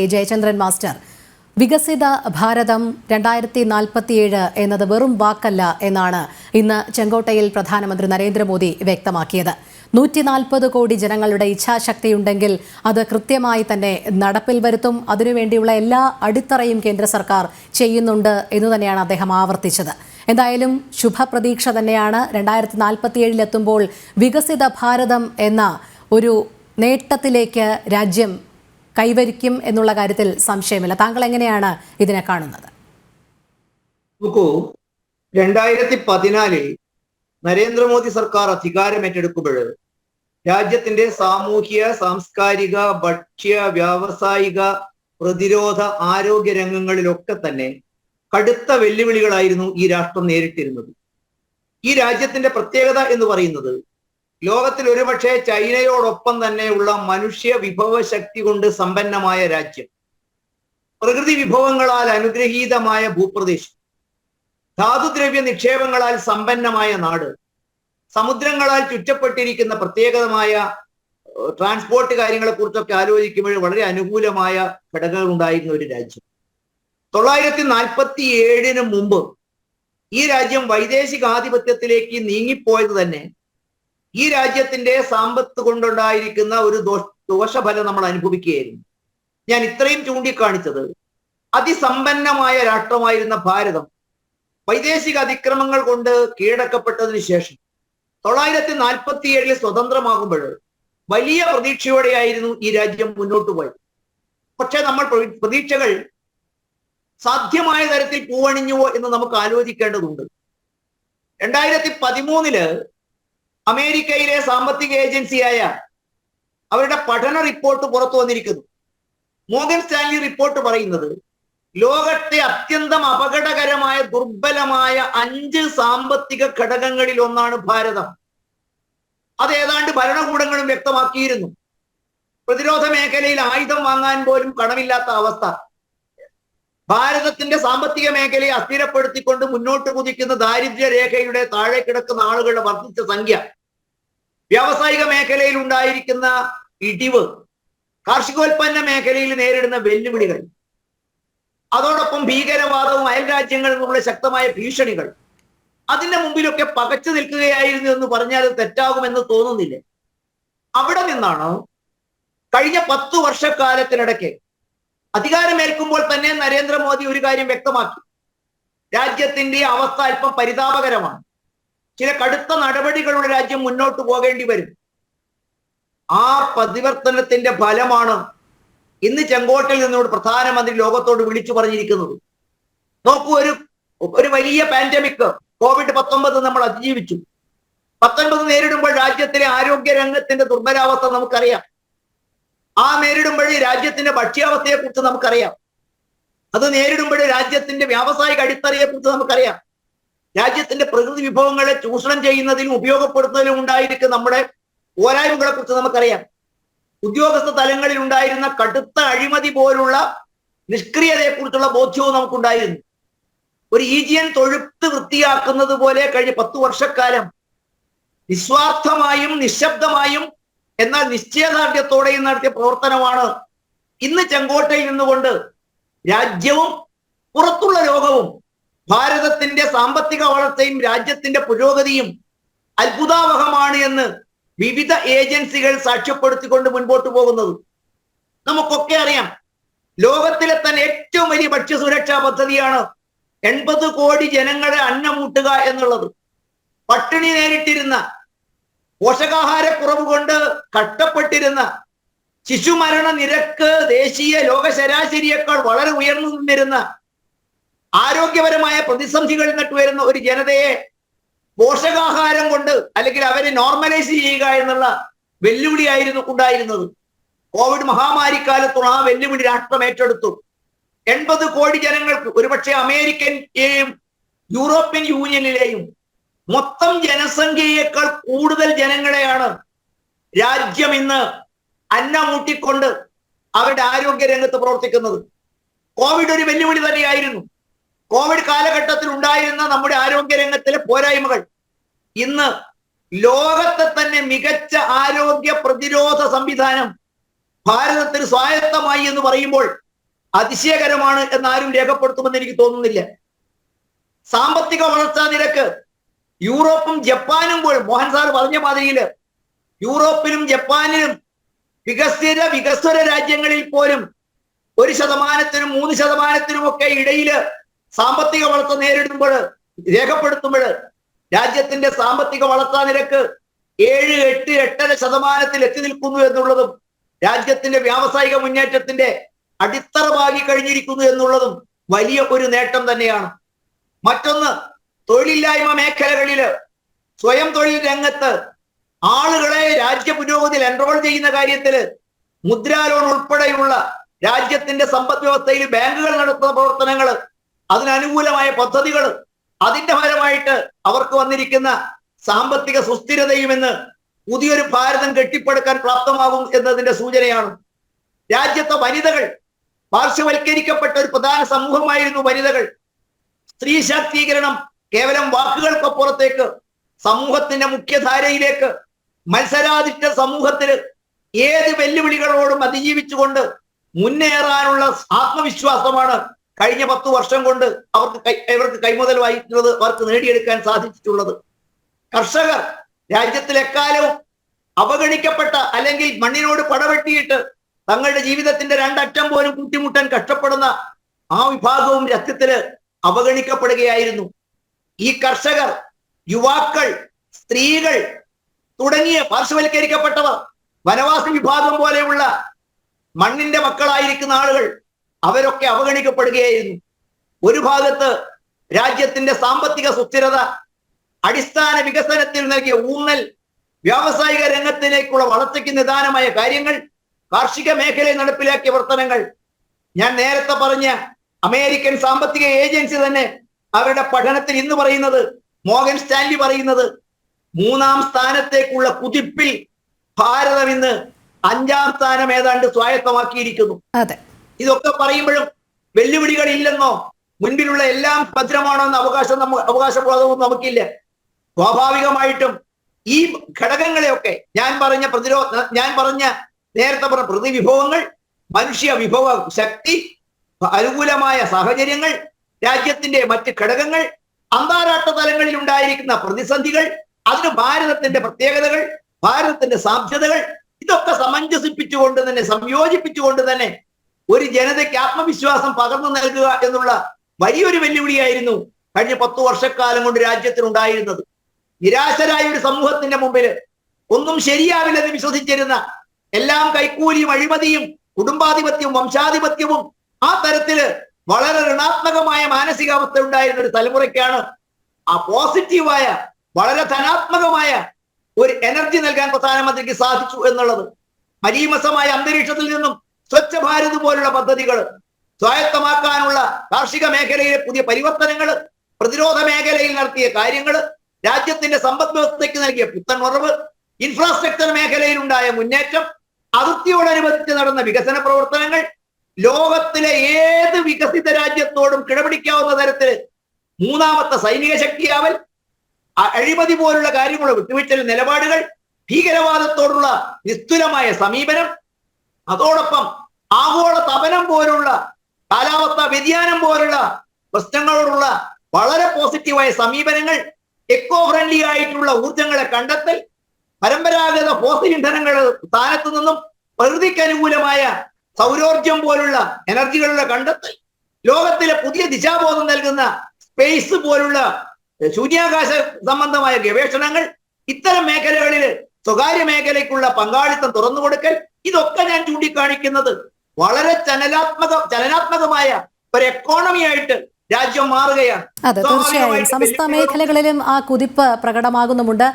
A Jayachandran master. വികസിത ഭാരതം രണ്ടായിരത്തി നാൽപ്പത്തിയേഴ് എന്നത് വെറും വാക്കല്ല എന്നാണ് ഇന്ന് ചെങ്കോട്ടയിൽ പ്രധാനമന്ത്രി നരേന്ദ്രമോദി വ്യക്തമാക്കിയത്. നൂറ്റി നാൽപ്പത് കോടി ജനങ്ങളുടെ ഇച്ഛാശക്തിയുണ്ടെങ്കിൽ അത് കൃത്യമായി തന്നെ നടപ്പിൽ വരുത്തും. അതിനുവേണ്ടിയുള്ള എല്ലാ അടിത്തറയും കേന്ദ്ര സർക്കാർ ചെയ്യുന്നുണ്ട് എന്ന് തന്നെയാണ് അദ്ദേഹം ആവർത്തിച്ചത്. എന്തായാലും ശുഭപ്രതീക്ഷ തന്നെയാണ് രണ്ടായിരത്തി നാൽപ്പത്തിയേഴിലെത്തുമ്പോൾ വികസിത ഭാരതം എന്ന ഒരു നേട്ടത്തിലേക്ക് രാജ്യം കൈവരിക്കും എന്നുള്ള കാര്യത്തിൽ സംശയമില്ല. താങ്കൾ എങ്ങനെയാണ് ഇതിനെ കാണുന്നത്? നോക്കൂ രണ്ടായിരത്തി പതിനാലിൽ നരേന്ദ്രമോദി സർക്കാർ അധികാരം ഏറ്റെടുക്കുമ്പോൾ രാജ്യത്തിന്റെ സാമൂഹ്യ സാംസ്കാരിക ഭക്ഷ്യ വ്യാവസായിക പ്രതിരോധ ആരോഗ്യ രംഗങ്ങളിലൊക്കെ തന്നെ കടുത്ത വെല്ലുവിളികളായിരുന്നു ഈ രാഷ്ട്രം നേരിട്ടിരുന്നത്. ഈ രാജ്യത്തിന്റെ പ്രത്യേകത എന്ന് പറയുന്നത് ലോകത്തിൽ ഒരുപക്ഷെ ചൈനയോടൊപ്പം തന്നെയുള്ള മനുഷ്യ വിഭവ ശക്തി കൊണ്ട് സമ്പന്നമായ രാജ്യം. പ്രകൃതി വിഭവങ്ങളാൽ അനുഗ്രഹീതമായ ഭൂപ്രദേശം. ധാതുദ്രവ്യ നിക്ഷേപങ്ങളാൽ സമ്പന്നമായ നാട്. സമുദ്രങ്ങളാൽ ചുറ്റപ്പെട്ടിരിക്കുന്ന പ്രത്യേകതമായ ട്രാൻസ്പോർട്ട് കാര്യങ്ങളെ കുറിച്ചൊക്കെ ആലോചിക്കുമ്പോൾ വളരെ അനുകൂലമായ ഘടകങ്ങൾ ഉണ്ടായിരുന്ന ഒരു രാജ്യം. തൊള്ളായിരത്തി നാൽപ്പത്തി ഏഴിന് മുമ്പ് ഈ രാജ്യം വൈദേശികാധിപത്യത്തിലേക്ക് നീങ്ങിപ്പോയത് തന്നെ ഈ രാജ്യത്തിന്റെ സാമ്പത്ത് കൊണ്ടുണ്ടായിരിക്കുന്ന ഒരു ദോഷഫലം നമ്മൾ അനുഭവിക്കുകയായിരുന്നു. ഞാൻ ഇത്രയും ചൂണ്ടിക്കാണിച്ചത് അതിസമ്പന്നമായ രാഷ്ട്രമായിരുന്ന ഭാരതം വൈദേശിക അതിക്രമങ്ങൾ കൊണ്ട് കീഴടക്കപ്പെട്ടതിന് ശേഷം തൊള്ളായിരത്തി നാൽപ്പത്തി ഏഴിൽ സ്വതന്ത്രമാകുമ്പോൾ വലിയ പ്രതീക്ഷയോടെയായിരുന്നു ഈ രാജ്യം മുന്നോട്ട് പോയത്. പക്ഷെ നമ്മൾ പ്രതീക്ഷകൾ സാധ്യമായ തരത്തിൽ പൂവണിഞ്ഞുവോ എന്ന് നമുക്ക് ആലോചിക്കേണ്ടതുണ്ട്. രണ്ടായിരത്തി പതിമൂന്നിൽ അമേരിക്കയിലെ സാമ്പത്തിക ഏജൻസിയായ അവരുടെ പഠന റിപ്പോർട്ട് പുറത്തു വന്നിരിക്കുന്നു. മോഗൻ സ്റ്റാൻലി റിപ്പോർട്ട് പറയുന്നത് ലോകത്തെ അത്യന്തം അപകടകരമായ ദുർബലമായ അഞ്ച് സാമ്പത്തിക ഘടകങ്ങളിൽ ഒന്നാണ് ഭാരതം. അത് ഏതാണ്ട് ഭരണകൂടങ്ങളും വ്യക്തമാക്കിയിരുന്നു. പ്രതിരോധ മേഖലയിൽ ആയുധം വാങ്ങാൻ പോലും കടമില്ലാത്ത അവസ്ഥ. ഭാരതത്തിന്റെ സാമ്പത്തിക മേഖലയെ അസ്ഥിരപ്പെടുത്തിക്കൊണ്ട് മുന്നോട്ട് കുതിക്കുന്ന ദാരിദ്ര്യ രേഖയുടെ താഴെ കിടക്കുന്ന ആളുകളുടെ വർദ്ധിച്ച സംഖ്യ. വ്യാവസായിക മേഖലയിൽ ഉണ്ടായിരിക്കുന്ന ഇടിവ് കാർഷികോൽപ്പന്ന മേഖലയിൽ നേരിടുന്ന വെല്ലുവിളികൾ അതോടൊപ്പം ഭീകരവാദവും അയൽ രാജ്യങ്ങളിൽ നിന്നുള്ള ശക്തമായ ഭീഷണികൾ അതിന്റെ മുമ്പിലൊക്കെ പകച്ചു നിൽക്കുകയായിരുന്നു എന്ന് പറഞ്ഞാൽ തെറ്റാകുമെന്ന് തോന്നുന്നില്ല? അവിടെ നിന്നാണ്? കഴിഞ്ഞ പത്തു വർഷക്കാലത്തിനിടയ്ക്ക് അധികാരമേൽക്കുമ്പോൾ തന്നെ നരേന്ദ്രമോദി ഒരു കാര്യം വ്യക്തമാക്കി. രാജ്യത്തിന്റെ അവസ്ഥ അല്പം പരിതാപകരമാണ്. ചില കടുത്ത നടപടികളുടെ രാജ്യം മുന്നോട്ട് പോകേണ്ടി വരും. ആ പരിവർത്തനത്തിന്റെ ഫലമാണ് ഇന്ന് ചെങ്കോട്ടയിൽ നിന്നോട് പ്രധാനമന്ത്രി ലോകത്തോട് വിളിച്ചു പറഞ്ഞിരിക്കുന്നത്. നോക്കൂ ഒരു ഒരു വലിയ പാൻഡമിക് കോവിഡ് പത്തൊമ്പത് നമ്മൾ അതിജീവിച്ചു. പത്തൊൻപത് നേരിടുമ്പോൾ രാജ്യത്തിലെ ആരോഗ്യ രംഗത്തിന്റെ ദുർബലാവസ്ഥ നമുക്കറിയാം. ആ നേരിടുമ്പോഴേ രാജ്യത്തിന്റെ ഭക്ഷ്യാവസ്ഥയെ കുറിച്ച് നമുക്കറിയാം. അത് നേരിടുമ്പോഴേ രാജ്യത്തിന്റെ വ്യാവസായിക അടിത്തറയെ കുറിച്ച് നമുക്കറിയാം. രാജ്യത്തിന്റെ പ്രകൃതി വിഭവങ്ങളെ ചൂഷണം ചെയ്യുന്നതിലും ഉപയോഗപ്പെടുത്തുന്നതിലും ഉണ്ടായിരിക്കുന്ന നമ്മുടെ പോരായ്മകളെ കുറിച്ച് നമുക്കറിയാം. ഉദ്യോഗസ്ഥ തലങ്ങളിൽ ഉണ്ടായിരുന്ന കടുത്ത അഴിമതി പോലുള്ള നിഷ്ക്രിയതയെ കുറിച്ചുള്ള ബോധ്യവും നമുക്കുണ്ടായിരുന്നു. ഒരു ഈജിയൻ തൊഴുത്ത് വൃത്തിയാക്കുന്നത് പോലെ കഴിഞ്ഞ പത്തു വർഷക്കാലം നിസ്വാർത്ഥമായും നിശബ്ദമായും എന്നാൽ നിശ്ചയദാർഢ്യത്തോടെയും നടത്തിയ പ്രവർത്തനമാണ് ഇന്ന് ചെങ്കോട്ടയിൽ നിന്നുകൊണ്ട് രാജ്യവും പുറത്തുള്ള ലോകവും ഭാരതത്തിന്റെ സാമ്പത്തിക വളർച്ചയും രാജ്യത്തിന്റെ പുരോഗതിയും അത്ഭുതാവഹമാണ് എന്ന് വിവിധ ഏജൻസികൾ സാക്ഷ്യപ്പെടുത്തിക്കൊണ്ട് മുൻപോട്ട് പോകുന്നത്. നമുക്കൊക്കെ അറിയാം ലോകത്തിലെ തന്നെ ഏറ്റവും വലിയ ഭക്ഷ്യസുരക്ഷാ പദ്ധതിയാണ് എൺപത് കോടി ജനങ്ങളെ അന്നമൂട്ടുക എന്നുള്ളത്. പട്ടിണി നേരിട്ടിരുന്ന പോഷകാഹാരക്കുറവ് കൊണ്ട് കഷ്ടപ്പെട്ടിരുന്ന ശിശുമരണ നിരക്ക് ദേശീയ ലോക ശരാശരിയേക്കാൾ വളരെ ഉയർന്നു നിന്നിരുന്ന ആരോഗ്യപരമായ പ്രതിസന്ധികൾ നിന്നിട്ട് വരുന്ന ഒരു ജനതയെ പോഷകാഹാരം കൊണ്ട് അല്ലെങ്കിൽ അവരെ നോർമലൈസ് ചെയ്യുക എന്നുള്ള വെല്ലുവിളിയായിരുന്നു ഉണ്ടായിരുന്നത്. കോവിഡ് മഹാമാരിക്കാലത്തുള്ള ആ വെല്ലുവിളി രാഷ്ട്രം ഏറ്റെടുത്തു. എൺപത് കോടി ജനങ്ങൾക്ക് ഒരുപക്ഷെ അമേരിക്കൻ യൂറോപ്യൻ യൂണിയനിലെയും മൊത്തം ജനസംഖ്യയേക്കാൾ കൂടുതൽ ജനങ്ങളെയാണ് രാജ്യം ഇന്ന് അന്നമൂട്ടിക്കൊണ്ട് അവരുടെ ആരോഗ്യ രംഗത്ത് പ്രവർത്തിക്കുന്നത്. കോവിഡ് ഒരു വെല്ലുവിളി തന്നെയായിരുന്നു. കോവിഡ് കാലഘട്ടത്തിൽ ഉണ്ടായിരുന്ന നമ്മുടെ ആരോഗ്യ രംഗത്തിലെ പോരായ്മകൾ. ഇന്ന് ലോകത്തെ തന്നെ മികച്ച ആരോഗ്യ പ്രതിരോധ സംവിധാനം ഭാരതത്തിന് സ്വായത്തമായി എന്ന് പറയുമ്പോൾ അതിശയകരമാണ് എന്നാരും രേഖപ്പെടുത്തുമെന്ന് എനിക്ക് തോന്നുന്നില്ല. സാമ്പത്തിക വളർച്ചാ നിരക്ക് യൂറോപ്പും ജപ്പാനും പോലും മോഹൻ സാർ പറഞ്ഞ മാതിരിയിൽ യൂറോപ്പിലും ജപ്പാനിലും വികസിത വികസ്വര രാജ്യങ്ങളിൽ പോലും ഒരു ശതമാനത്തിനും മൂന്ന് ശതമാനത്തിനും ഒക്കെ ഇടയിൽ സാമ്പത്തിക വളർച്ച നേരിടുമ്പോൾ രേഖപ്പെടുത്തുമ്പോൾ രാജ്യത്തിന്റെ സാമ്പത്തിക വളർച്ചാ നിരക്ക് ഏഴ് എട്ട് എട്ടര ശതമാനത്തിൽ എത്തി നിൽക്കുന്നു എന്നുള്ളതും രാജ്യത്തിന്റെ വ്യാവസായിക മുന്നേറ്റത്തിന്റെ അടിത്തറ കഴിഞ്ഞിരിക്കുന്നു എന്നുള്ളതും വലിയ ഒരു നേട്ടം തന്നെയാണ്. മറ്റൊന്ന് തൊഴിലില്ലായ്മ മേഖലകളിൽ സ്വയം തൊഴിൽ രംഗത്ത് ആളുകളെ രാജ്യ പുരോഗതിയിൽ എൻറോൾ ചെയ്യുന്ന കാര്യത്തിൽ മുദ്രാ ലോൺ ഉൾപ്പെടെയുള്ള രാജ്യത്തിന്റെ സമ്പദ് വ്യവസ്ഥയിൽ ബാങ്കുകൾ നടത്തുന്ന പ്രവർത്തനങ്ങൾ അതിനനുകൂലമായ പദ്ധതികൾ അതിന്റെ ഫലമായിട്ട് അവർക്ക് വന്നിരിക്കുന്ന സാമ്പത്തിക സുസ്ഥിരതയുമെന്ന് പുതിയൊരു ഭാരതം കെട്ടിപ്പടുക്കാൻ പ്രാപ്തമാകും എന്നതിന്റെ സൂചനയാണ്. രാജ്യത്തെ വനിതകൾ പാർശ്വവൽക്കരിക്കപ്പെട്ട ഒരു പ്രധാന സമൂഹമായിരുന്നു വനിതകൾ. സ്ത്രീ ശാക്തീകരണം കേവലം വാക്കുകൾക്കപ്പുറത്തേക്ക് സമൂഹത്തിന്റെ മുഖ്യധാരയിലേക്ക് മത്സരാധിഷ്ഠ സമൂഹത്തിൽ ഏത് വെല്ലുവിളികളോടും അതിജീവിച്ചുകൊണ്ട് മുന്നേറാനുള്ള ആത്മവിശ്വാസമാണ് കഴിഞ്ഞ പത്തു വർഷം കൊണ്ട് അവർക്ക് ഇവർക്ക് കൈമുതലായിട്ടുള്ളത് അവർക്ക് നേടിയെടുക്കാൻ സാധിച്ചിട്ടുള്ളത്. കർഷകർ രാജ്യത്തിൽ എക്കാലവും അവഗണിക്കപ്പെട്ട അല്ലെങ്കിൽ മണ്ണിനോട് പടവെട്ടിയിട്ട് തങ്ങളുടെ ജീവിതത്തിന്റെ രണ്ടറ്റം പോലും കൂട്ടിമുട്ടാൻ കഷ്ടപ്പെടുന്ന ആ വിഭാഗവും രക്തത്തിൽ അവഗണിക്കപ്പെടുകയായിരുന്നു. ഈ കർഷകർ യുവാക്കൾ സ്ത്രീകൾ തുടങ്ങിയ പാർശ്വവൽക്കരിക്കപ്പെട്ടവർ വനവാസി വിഭാഗം പോലെയുള്ള മണ്ണിന്റെ മക്കളായിരിക്കുന്ന ആളുകൾ അവരൊക്കെ അവഗണിക്കപ്പെടുകയായിരുന്നു. ഒരു ഭാഗത്ത് രാജ്യത്തിന്റെ സാമ്പത്തിക സുസ്ഥിരത അടിസ്ഥാന വികസനത്തിൽ നൽകിയ ഊന്നൽ വ്യാവസായിക രംഗത്തിലേക്കുള്ള വളർച്ചയ്ക്ക് നിദാനമായ കാര്യങ്ങൾ കാർഷിക മേഖലയിൽ നടപ്പിലാക്കിയ പ്രവർത്തനങ്ങൾ. ഞാൻ നേരത്തെ പറഞ്ഞ അമേരിക്കൻ സാമ്പത്തിക ഏജൻസി തന്നെ അവരുടെ പഠനത്തിൽ ഇന്ന് പറയുന്നത് മോഹൻ സ്റ്റാൻലി പറയുന്നത് മൂന്നാം സ്ഥാനത്തേക്കുള്ള കുതിപ്പിൽ ഭാരതം ഇന്ന് അഞ്ചാം സ്ഥാനം ഏതാണ്ട് സ്വായത്തമാക്കിയിരിക്കുന്നു. ഇതൊക്കെ പറയുമ്പോഴും വെല്ലുവിളികൾ ഇല്ലെന്നോ മുൻപിലുള്ള എല്ലാം ഭദ്രമാണോ എന്ന അവകാശം നമുക്ക് അവകാശബോധവും നമുക്കില്ല. സ്വാഭാവികമായിട്ടും ഈ ഘടകങ്ങളെയൊക്കെ ഞാൻ പറഞ്ഞ പ്രതിരോധ ഞാൻ പറഞ്ഞ നേരത്തെ പറഞ്ഞ പ്രതിവിഭവങ്ങൾ മനുഷ്യ വിഭവ ശക്തി അനുകൂലമായ സാഹചര്യങ്ങൾ രാജ്യത്തിന്റെ മറ്റ് ഘടകങ്ങൾ അന്താരാഷ്ട്ര തലങ്ങളിൽ ഉണ്ടായിരിക്കുന്ന പ്രതിസന്ധികൾ അതിന് ഭാരതത്തിന്റെ പ്രത്യേകതകൾ ഭാരതത്തിന്റെ സാധ്യതകൾ ഇതൊക്കെ സമഞ്ജസിപ്പിച്ചുകൊണ്ട് തന്നെ സംയോജിപ്പിച്ചുകൊണ്ട് തന്നെ ഒരു ജനതയ്ക്ക് ആത്മവിശ്വാസം പകർന്നു നൽകുക എന്നുള്ള വലിയൊരു വെല്ലുവിളിയായിരുന്നു കഴിഞ്ഞ പത്തു വർഷക്കാലം കൊണ്ട് രാജ്യത്തിനുണ്ടായിരുന്നത്. നിരാശരായ ഒരു സമൂഹത്തിന്റെ മുമ്പിൽ ഒന്നും ശരിയാവില്ലെന്ന് വിശ്വസിച്ചിരുന്ന എല്ലാം കൈക്കൂലിയും അഴിമതിയും കുടുംബാധിപത്യവും വംശാധിപത്യവും ആ തരത്തിൽ വളരെ ഋണാത്മകമായ മാനസികാവസ്ഥ ഉണ്ടായിരുന്ന ഒരു തലമുറയ്ക്കാണ് ആ പോസിറ്റീവായ വളരെ ധനാത്മകമായ ഒരു എനർജി നൽകാൻ പ്രധാനമന്ത്രിക്ക് സാധിച്ചു എന്നുള്ളത്. പരീമസമായ അന്തരീക്ഷത്തിൽ നിന്നും സ്വച്ഛ ഭാരത് പോലുള്ള പദ്ധതികൾ സ്വായത്തമാക്കാനുള്ള കാർഷിക മേഖലയിലെ പുതിയ പരിവർത്തനങ്ങൾ പ്രതിരോധ മേഖലയിൽ നടത്തിയ കാര്യങ്ങൾ രാജ്യത്തിന്റെ സമ്പദ് വ്യവസ്ഥയ്ക്ക് നൽകിയ പുത്തൻ ഉറവ് ഇൻഫ്രാസ്ട്രക്ചർ മേഖലയിലുണ്ടായ മുന്നേറ്റം അതിർത്തിയോടനുബന്ധിച്ച് നടന്ന വികസന പ്രവർത്തനങ്ങൾ ലോകത്തിലെ ഏത് വികസിത രാജ്യത്തോടും കിടപിടിക്കാവുന്ന തരത്തിൽ മൂന്നാമത്തെ സൈനിക ശക്തിയാവൽ അഴിമതി പോലുള്ള കാര്യങ്ങൾ വിട്ടുവീഴ്ചൽ നിലപാടുകൾ ഭീകരവാദത്തോടുള്ള നിസ്തുലമായ സമീപനം അതോടൊപ്പം ആഗോള തപനം പോലുള്ള കാലാവസ്ഥാ വ്യതിയാനം പോലുള്ള പ്രശ്നങ്ങളോടുള്ള വളരെ പോസിറ്റീവായ സമീപനങ്ങൾ എക്കോ ഫ്രണ്ട്ലി ആയിട്ടുള്ള ഊർജങ്ങളെ കണ്ടെത്തൽ പരമ്പരാഗത ഫോസിൽ ഇന്ധനങ്ങളുടെ സ്ഥാനത്ത് നിന്നും പ്രകൃതിക്ക് അനുകൂലമായ സൗരോർജം പോലുള്ള എനർജികളുടെ കണ്ടെത്തൽ ലോകത്തിലെ പുതിയ ദിശാബോധം നൽകുന്ന സ്പേസ് പോലുള്ള ശൂന്യാകാശ സംബന്ധമായ ഗവേഷണങ്ങൾ ഇത്തരം മേഖലകളിൽ സ്വകാര്യ മേഖലയ്ക്കുള്ള പങ്കാളിത്തം തുറന്നു കൊടുക്കൽ ഇതൊക്കെ ഞാൻ ചൂണ്ടിക്കാണിക്കുന്നത് വളരെ ചലനാത്മക ചലനാത്മകമായ ഒരു എക്കോണമി ആയിട്ട് രാജ്യം മാറുകയാണ്. അതെ തീർച്ചയായും. സമസ്ത മേഖലകളിലും ആ കുതിപ്പ് പ്രകടമാകുന്നുമുണ്ട്.